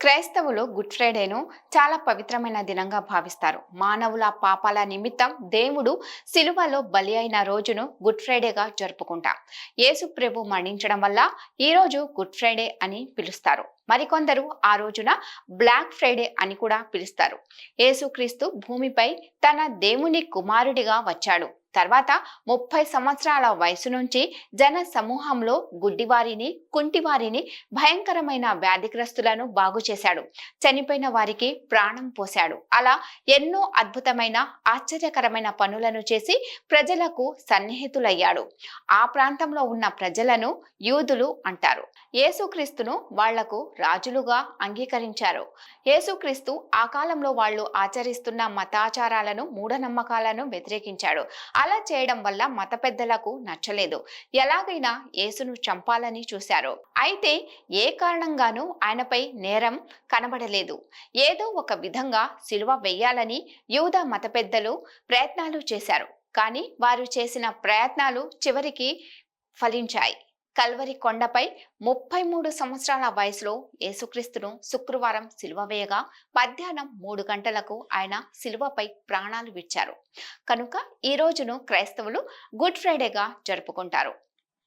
క్రైస్తవులు గుడ్ ఫ్రైడేను చాలా పవిత్రమైన దినంగా భావిస్తారు. మానవుల పాపాల నిమిత్తం దేవుడు సిలువలో బలి అయిన రోజును గుడ్ ఫ్రైడేగా జరుపుకుంటాం. యేసు ప్రభు మరణించడం వల్ల ఈ రోజు గుడ్ ఫ్రైడే అని పిలుస్తారు. మరికొందరు ఆ రోజున బ్లాక్ ఫ్రైడే అని కూడా పిలుస్తారు. యేసుక్రీస్తు భూమిపై తన దేవుని కుమారుడిగా వచ్చాడు. తర్వాత ముప్పై సంవత్సరాల వయసు నుంచి జన సమూహంలో గుడ్డివారిని కుంటివారిని భయంకరమైన వ్యాధిగ్రస్తులను బాగు చేశాడు. చనిపోయిన వారికి ప్రాణం పోశాడు. అలా ఎన్నో అద్భుతమైన ఆశ్చర్యకరమైన పనులను చేసి ప్రజలకు సన్నిహితులయ్యాడు. ఆ ప్రాంతంలో ఉన్న ప్రజలను యూదులు అంటారు. యేసుక్రీస్తును వాళ్ళకు రాజులుగా అంగీకరించారు. యేసుక్రీస్తు ఆ కాలంలో వాళ్ళు ఆచరిస్తున్న మతాచారాలను మూఢనమ్మకాలను వ్యతిరేకించాడు. అలా చేయడం వల్ల మత పెద్దలకు నచ్చలేదు. ఎలాగైనా యేసును చంపాలని చూశారు. అయితే ఏ కారణంగానూ ఆయనపై నేరం కనబడలేదు. ఏదో ఒక విధంగా సిలువ వెయ్యాలని యూద మత పెద్దలు ప్రయత్నాలు చేశారు. కానీ వారు చేసిన ప్రయత్నాలు చివరికి ఫలించాయి. కల్వరి కొండపై ముప్పై మూడు సంవత్సరాల వయసులో యేసుక్రీస్తును శుక్రవారం సిలువ వేయగా మధ్యాహ్నం మూడు గంటలకు ఆయన సిలువపై ప్రాణాలు విడిచారు. కనుక ఈ రోజును క్రైస్తవులు గుడ్ ఫ్రైడేగా జరుపుకుంటారు.